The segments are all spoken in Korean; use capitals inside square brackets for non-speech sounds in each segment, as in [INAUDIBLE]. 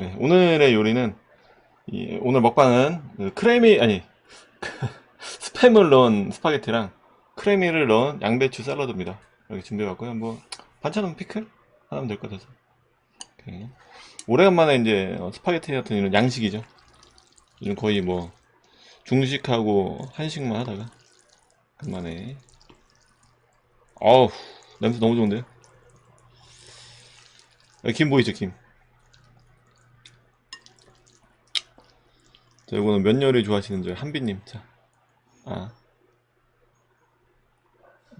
네, 오늘의 요리는 이- 오늘 먹방은 그 크레미 아니 [LAUGHS] 스팸을 넣은 스파게티랑 크레미를 넣은 양배추 샐러드입니다. 이렇게 준비해봤고요. 뭐 반찬은 피클 하나면 될 것 같아서. 오케이. 오래간만에 이제 어, 스파게티 같은 이런 양식이죠. 요즘 거의 뭐 중식하고 한식만 하다가 간만에 어우 냄새 너무 좋은데요? 여기 김 보이죠 김? 자 이거는 면 요리 좋아하시는 저희 한비님. 자. 아.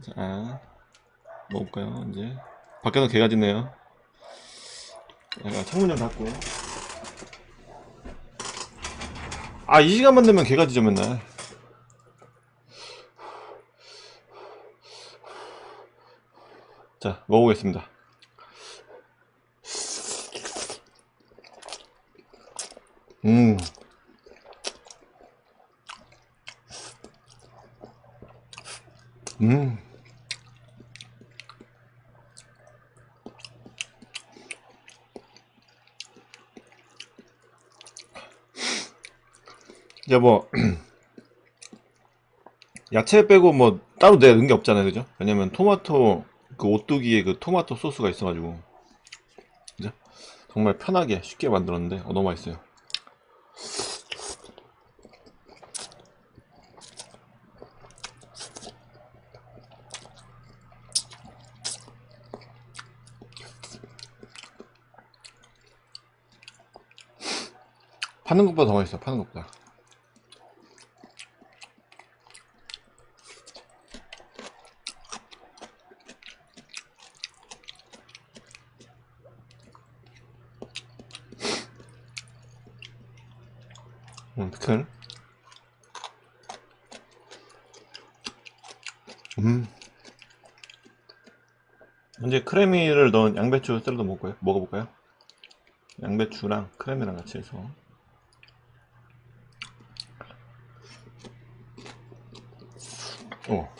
자, 아. 먹을까요 이제? 밖에서 개가 짖네요. 제가 창문 좀 닫고. 아 이 시간만 되면 개가 짖어 맨날. 자 먹어보겠습니다 음 음. 이제 뭐 [CLEARS THROAT] 야채 빼고 뭐 따로 넣은 게 없잖아요, 그죠? 왜냐면 토마토 그 오뚜기에 그 토마토 소스가 있어가지고 그죠? 정말 편하게 쉽게 만들었는데 어, 너무 맛있어요. 파는 것보다 더 맛있어, 파는 것보다. 음, 피클. 음. 이제 크래미를 넣은 양배추 샐러드 먹을까요? 먹어볼까요? 양배추랑 크래미랑 같이 해서. 어.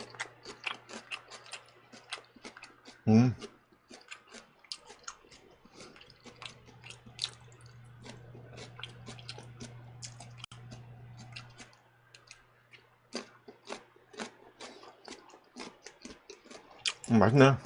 음. 음, 맛있네.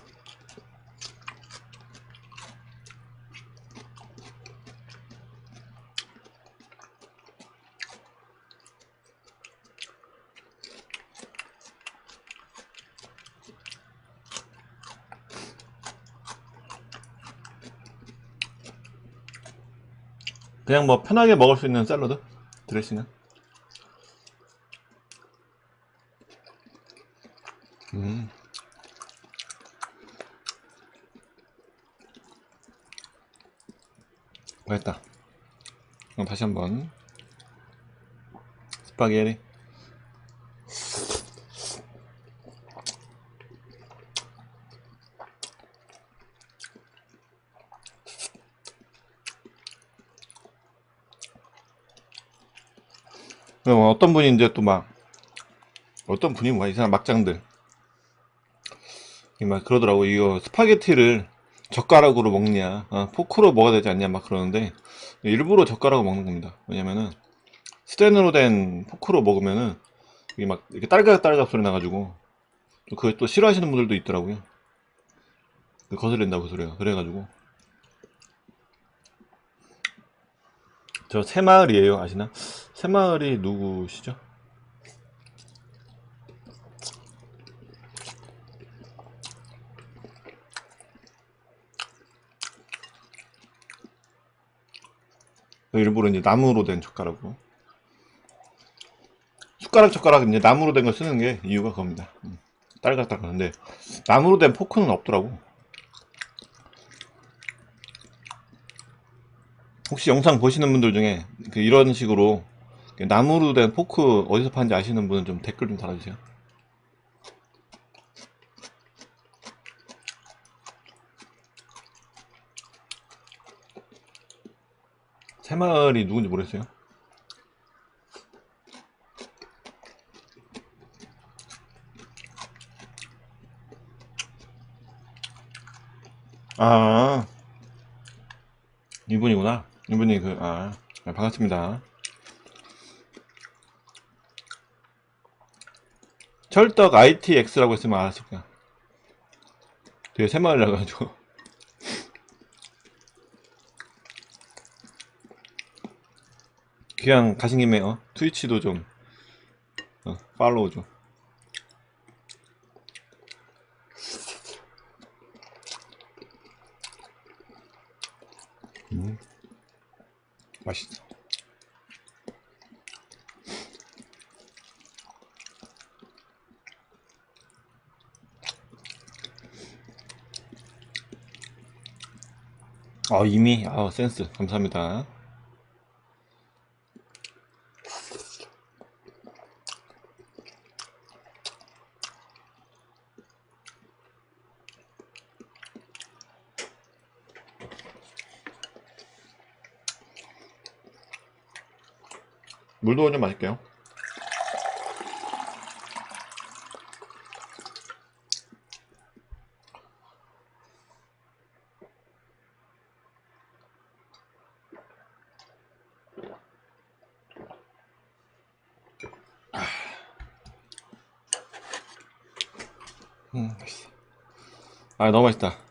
그냥 뭐 편하게 먹을 수 있는 샐러드 드레싱은 맛있다. 그럼 다시 한번. 스파게티 그럼 어떤 분이 이제 또 막 어떤 분이 뭐이 사람 막장들. 이막 그러더라고. 이거 스파게티를 젓가락으로 먹냐. 어, 포크로 먹어야 되지 않냐 막 그러는데 일부러 젓가락으로 먹는 겁니다. 왜냐면은 스텐으로 된 포크로 먹으면은 이게 막 이렇게 딸깍딸깍 소리 나가지고 또 그걸 또 싫어하시는 분들도 있더라고요. 그 거슬린다고 그 소리가. 그래가지고 저 새마을이에요. 아시나? 새마을이 누구시죠? 일부러 이제 나무로 된 젓가락으로 숟가락 젓가락 이제 나무로 된 걸 쓰는 게 이유가 그겁니다. 음, 딸깍딸깍 하는데 나무로 된 포크는 없더라고. 혹시 영상 보시는 분들 중에 그 이런 식으로 나무로 된 포크 어디서 파는지 아시는 분은 좀 댓글 좀 달아주세요. 새마을이 누군지 모르겠어요. 아, 이분이구나. 이분이 그, 아, 아, 반갑습니다. 철떡 ITX라고 했으면 알았을 거야. 되게 새마을이라 가지고. 그냥 가신 김에, 어, 트위치도 좀, 어, 팔로우 좀. 음, 맛있어. 아, 이미, 아, 센스. 감사합니다. 물도 좀 마실게요. 음. 아, 너무 맛있다.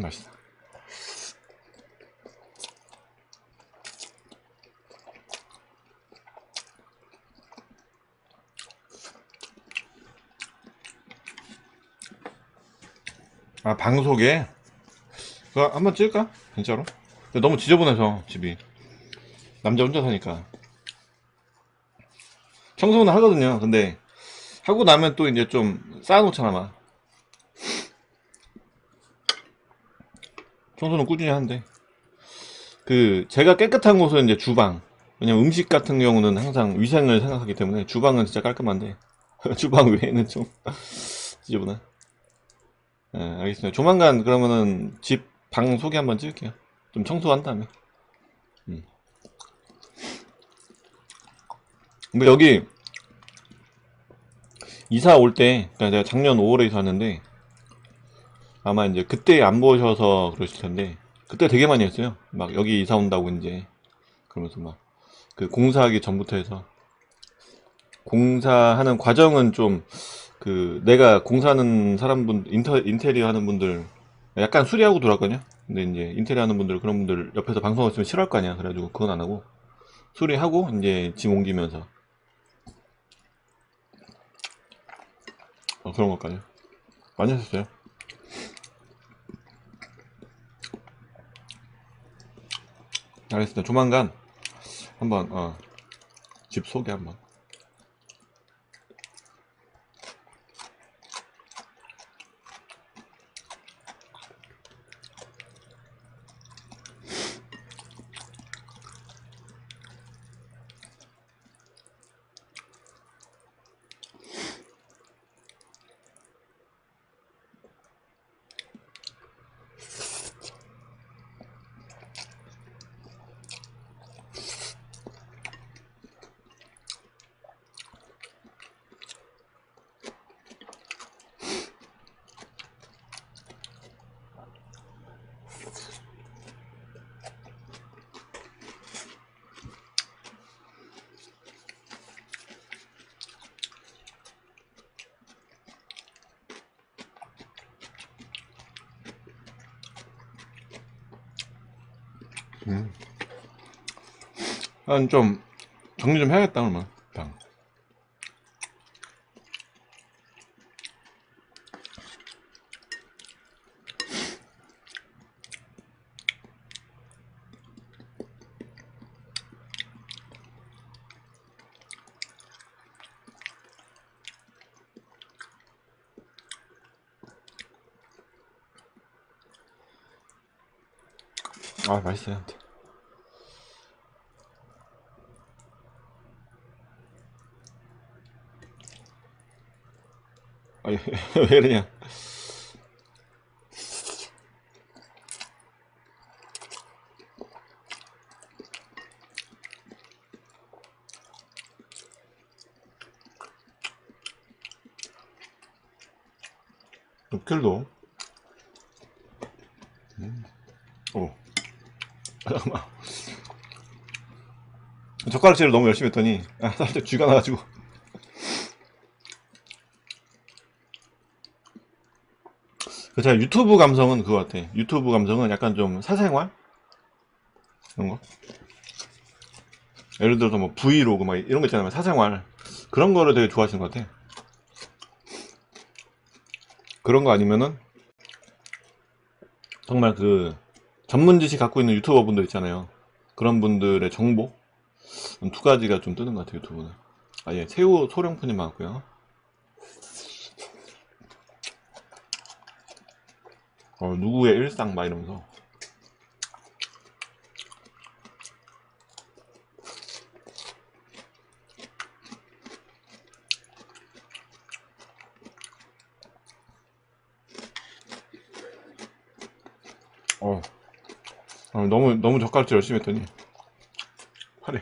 음, 맛있어. 아, 방속에? 그거 한번 찍을까? 진짜로? 너무 지저분해서, 집이. 남자 혼자 사니까. 청소는 하거든요. 근데, 하고 나면 또 이제 좀 쌓아놓잖아, 막. 청소는 꾸준히 하는데. 그 제가 깨끗한 곳은 이제 주방. 왜냐면 음식 같은 경우는 항상 위생을 생각하기 때문에 주방은 진짜 깔끔한데. [LAUGHS] 주방 외에는 좀 [LAUGHS] 지저분해 네, 알겠습니다. 조만간 그러면은 집 방 소개 한번 찍을게요. 좀 청소한 다음에. 음. 근데 여기 이사 올 때 그러니까 제가 작년 5월에 이사 왔는데 아마 이제 그때 안 보셔서 그러실 텐데 그때 되게 많이 했어요. 막 여기 이사 온다고 이제 그러면서 막 그 공사하기 전부터 해서 공사하는 과정은 좀 그 내가 공사하는 사람분 인터 인테리어 하는 분들 약간 수리하고 돌았거든요. 근데 이제 인테리어 하는 분들 그런 분들 옆에서 방송을 쓰면 싫어할 거 아니야. 그래가지고 그건 안 하고 수리하고 이제 짐 옮기면서 어, 그런 것까지 많이 했었어요. 알겠습니다. 조만간 한번 어, 집 소개 한번. 좀 정리 좀 해야겠다 그러면 방. 아 맛있어요. 아니 [LAUGHS] 왜 그러냐? 육킬도. 음. 오. 아, [LAUGHS] 잠깐만. 젓가락질을 너무 열심히 했더니 아, 살짝 쥐가 나가지고. 그 제가 유튜브 감성은 그거 같아. 유튜브 감성은 약간 좀 사생활 이런 거. 예를 들어서 뭐 브이로그 막 이런 거 있잖아요. 사생활 그런 거를 되게 좋아하시는 것 같아. 그런 거 아니면은 정말 그 전문 지식 갖고 있는 유튜버 분들 있잖아요. 그런 분들의 정보 두 가지가 좀 뜨는 것 같아요. 유튜브는. 아 예, 새우 소량푼이 많고요. 어, 누구의 일상 막 이러면서. 어, 어, 너무 너무 젓갈질 열심히 했더니 팔이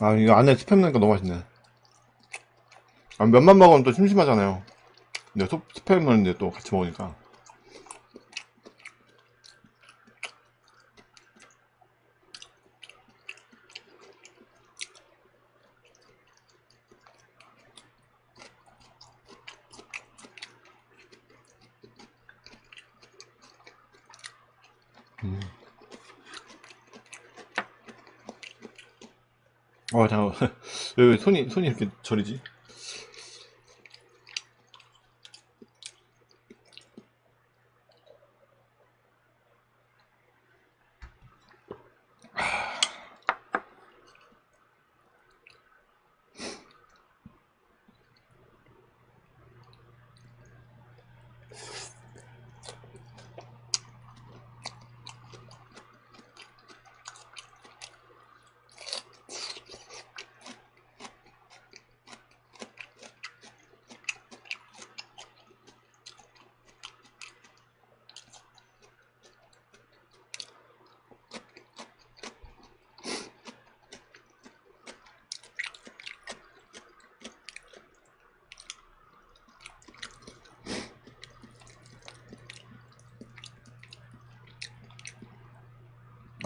아, 이거 안에 스팸 넣으니까 너무 맛있네. 아, 면만 먹으면 또 심심하잖아요. 근데 소- 스팸을 이제 또 같이 먹으니까. 음. 어, 잠깐 왜, 왜 손이, 손이 이렇게 저리지?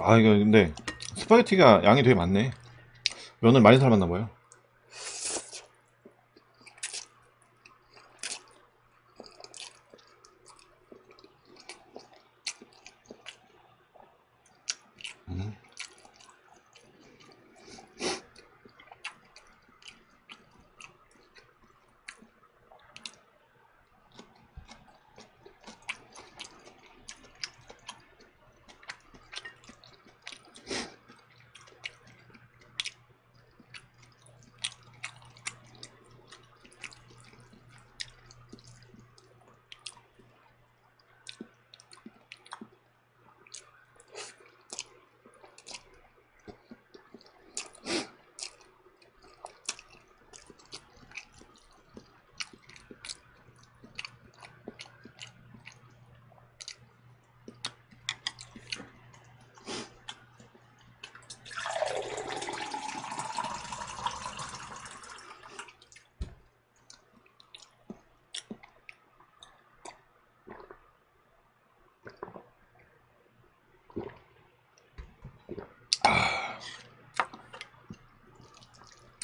아, 이거 근데 스파게티가 양이 되게 많네. 면을 많이 삶았나 봐요.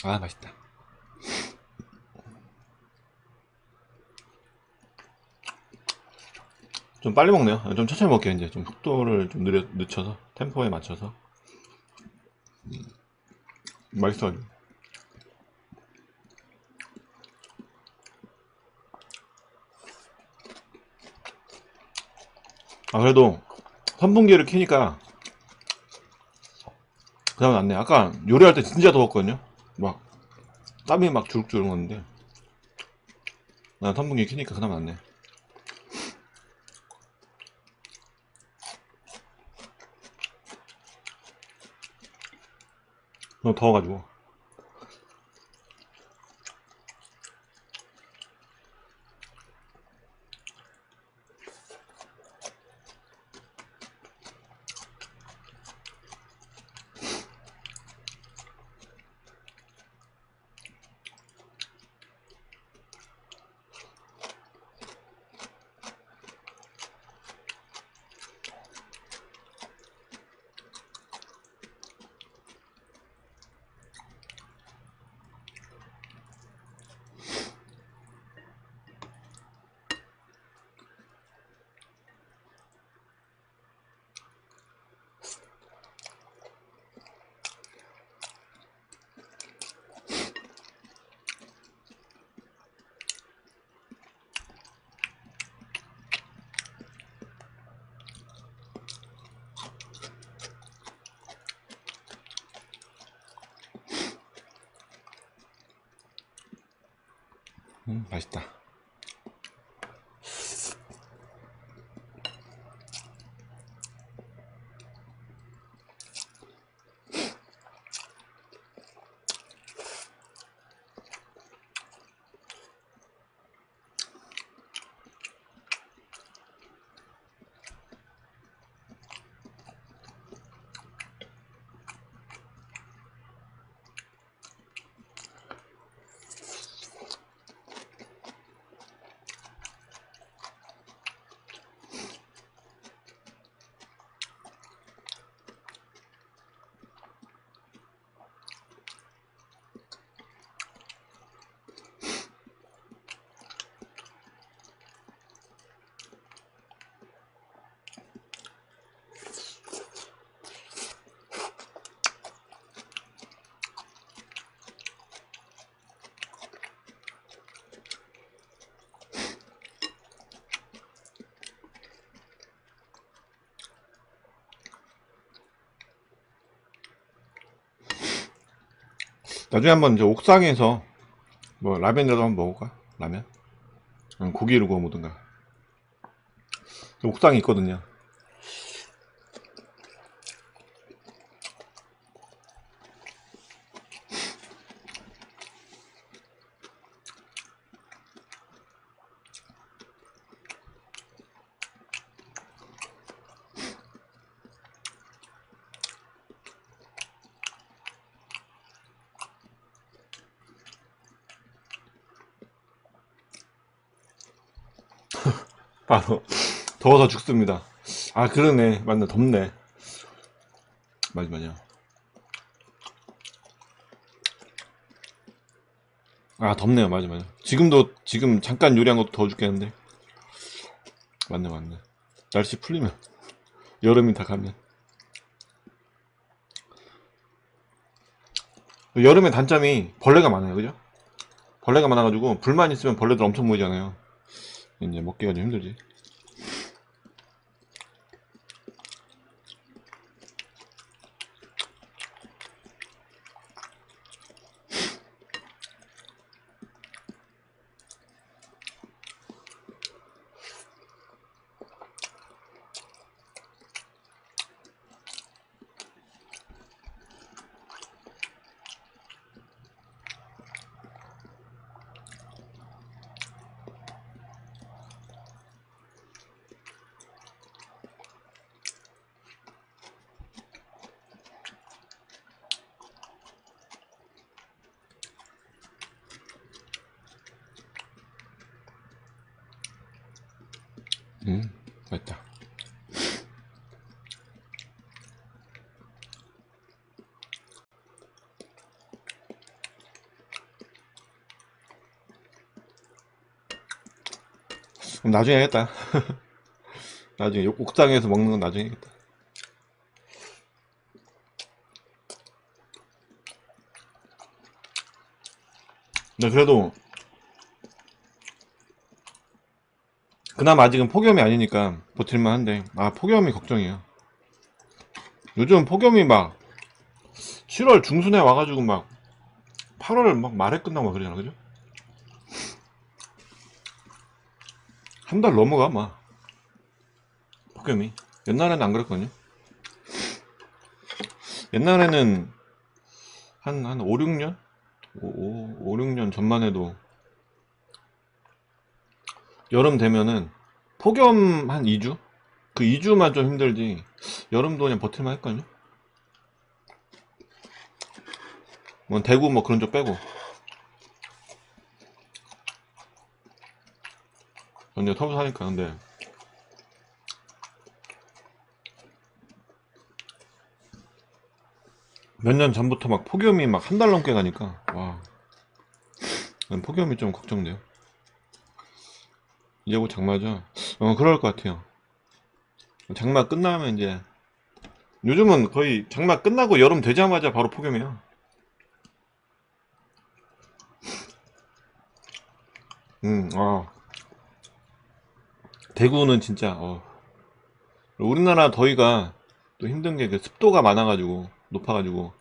아 맛있다. 좀 빨리 먹네요. 좀 천천히 먹게요 이제. 좀 속도를 좀 느려, 늦춰서 템포에 맞춰서. 음, 맛있어가지고 아 그래도 선풍기를 켜니까 그나마 낫네. 아까 요리할 때 진짜 더웠거든요 막 땀이 막 주룩주룩 나는데 난 선풍기 켜니까 그나마 낫네 너무 더워가지고 맛있다 나중에 한번 이제 옥상에서 뭐 라면이라도 한번 먹을까? 라면? 고기를 구워 먹든가 옥상이 있거든요 바로 [LAUGHS] 더워서 죽습니다. 아 그러네. 맞네. 덥네. 맞아 아 덥네요. 맞아 지금도 지금 잠깐 요리한 것도 더워 죽겠는데. 맞네 맞네. 날씨 풀리면. 여름이 다 가면. 여름의 단점이 벌레가 많아요. 그죠? 벌레가 많아가지고 불만 있으면 벌레들 엄청 모이잖아요 이제 먹기가 좀 힘들지 음 맛있다. 그럼 나중에 하겠다. [LAUGHS] 나중에 옥상에서 먹는 건 나중에 하겠다. 근데 그래도 그나마 아직은 폭염이 아니니까 버틸만 한데 아 폭염이 걱정이에요. 요즘 폭염이 막 7월 중순에 와가지고 막 8월 막 말에 끝나고 막 그러잖아 그죠? 한 달 넘어가 막 폭염이 옛날에는 안 그랬거든요 옛날에는 한, 한 5, 6년? 5, 5, 6년 전만 해도 여름 되면은 폭염 한 2주? 그 2주만 좀 힘들지 여름도 그냥 버틸만 했거든요? 뭐 대구 뭐 그런 쪽 빼고. 근데 터부 사니까 근데. 몇 년 전부터 막 폭염이 막 한 달 넘게 가니까. 와. 난 폭염이 좀 걱정돼요 이제 곧 장마죠 어 그럴 것 같아요 장마 끝나면 이제 요즘은 거의 장마 끝나고 여름 되자마자 바로 폭염이에요 음, 아. 대구는 진짜, 어. 우리나라 더위가 또 힘든 게 그 습도가 많아가지고, 높아가지고,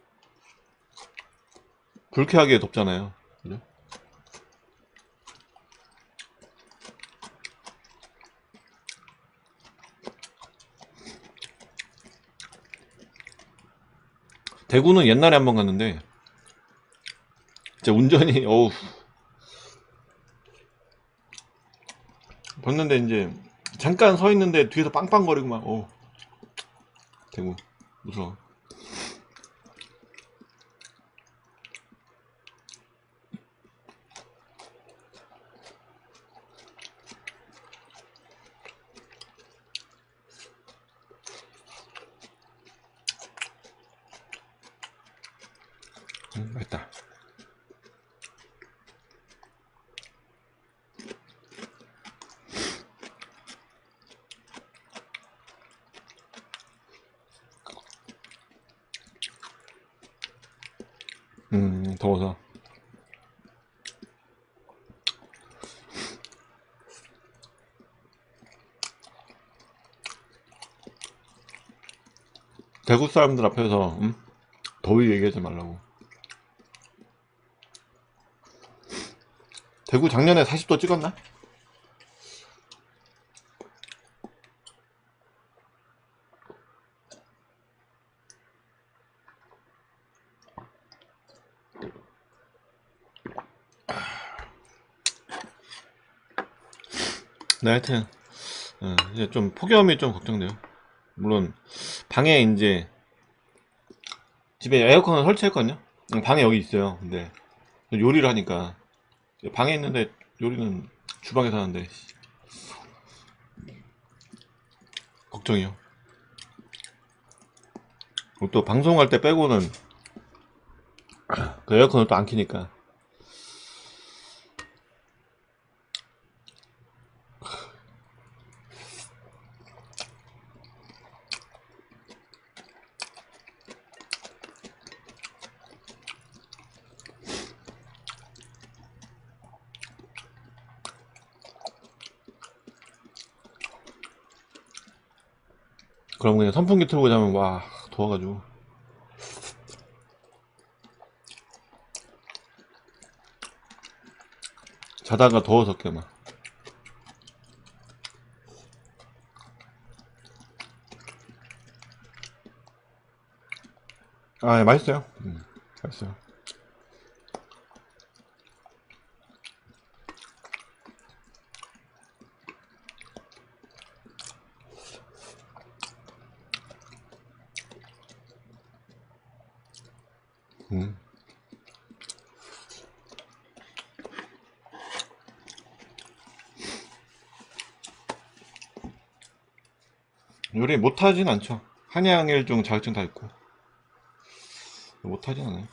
불쾌하게 덥잖아요. 그죠? 대구는 옛날에 한 번 갔는데, 진짜 운전이, 어우, 봤는데 이제, 잠깐 서 있는데 뒤에서 빵빵거리고 막, 어우, 대구, 무서워. 음, 맛있다. 음, 더워서. 대구 사람들 앞에서, 음? 더위 얘기하지 말라고. 대구 작년에 40도 찍었나? 네, 하여튼, 어, 이제 좀 폭염이 좀 걱정돼요. 물론, 방에 이제, 집에 에어컨을 설치했거든요? 응, 방에 여기 있어요. 근데, 요리를 하니까, 방에 있는데 요리는 주방에서 하는데, 씨. 걱정이요. 또 방송할 때 빼고는, 그 에어컨을 또 안 키니까. 그럼 그냥 선풍기 틀고 자면, 와, 더워가지고. 자다가 더워서 깨, 막. 아, 예, 맛있어요. 음, 맛있어요. 못하진 않죠. 한양일종 자격증 다 있고. 못하진 않아요.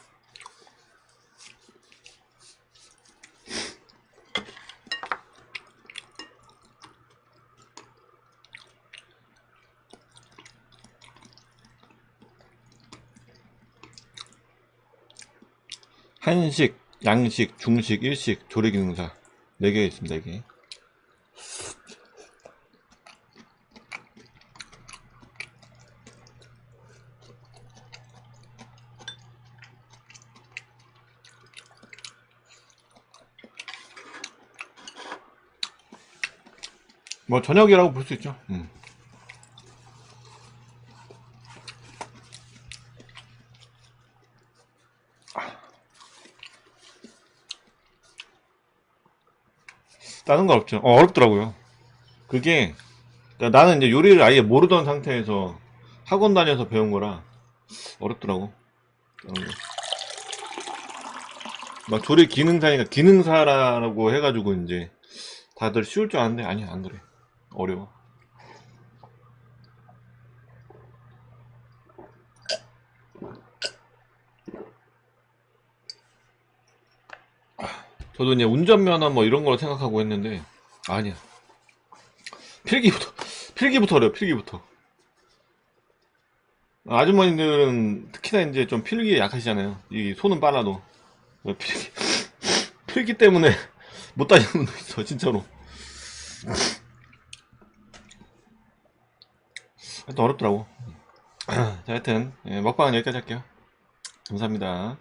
한식, 양식, 중식, 일식, 조리기능사. 4개 있습니다 4개 뭐 저녁이라고 볼 수 있죠. 음. 다른 건 없죠. 어, 어렵더라고요. 그게 그러니까 나는 이제 요리를 아예 모르던 상태에서 학원 다녀서 배운 거라 어렵더라고. 거. 막 조리 기능사니까 기능사라고 해가지고 이제 다들 쉬울 줄 아는데 아니야 안 그래 어려워. 저도 이제 운전면허 뭐 이런 걸 생각하고 했는데 아니야. 필기부터 필기부터 어려워 필기부터. 아주머니들은 특히나 이제 좀 필기에 약하시잖아요. 이 손은 빨라도. 필기 [LAUGHS] 필기 때문에 못 다니는 분도 있어 진짜로 하여튼 어렵더라고. [CLEARS THROAT] 자 하여튼 예, 먹방은 여기까지 할게요. 감사합니다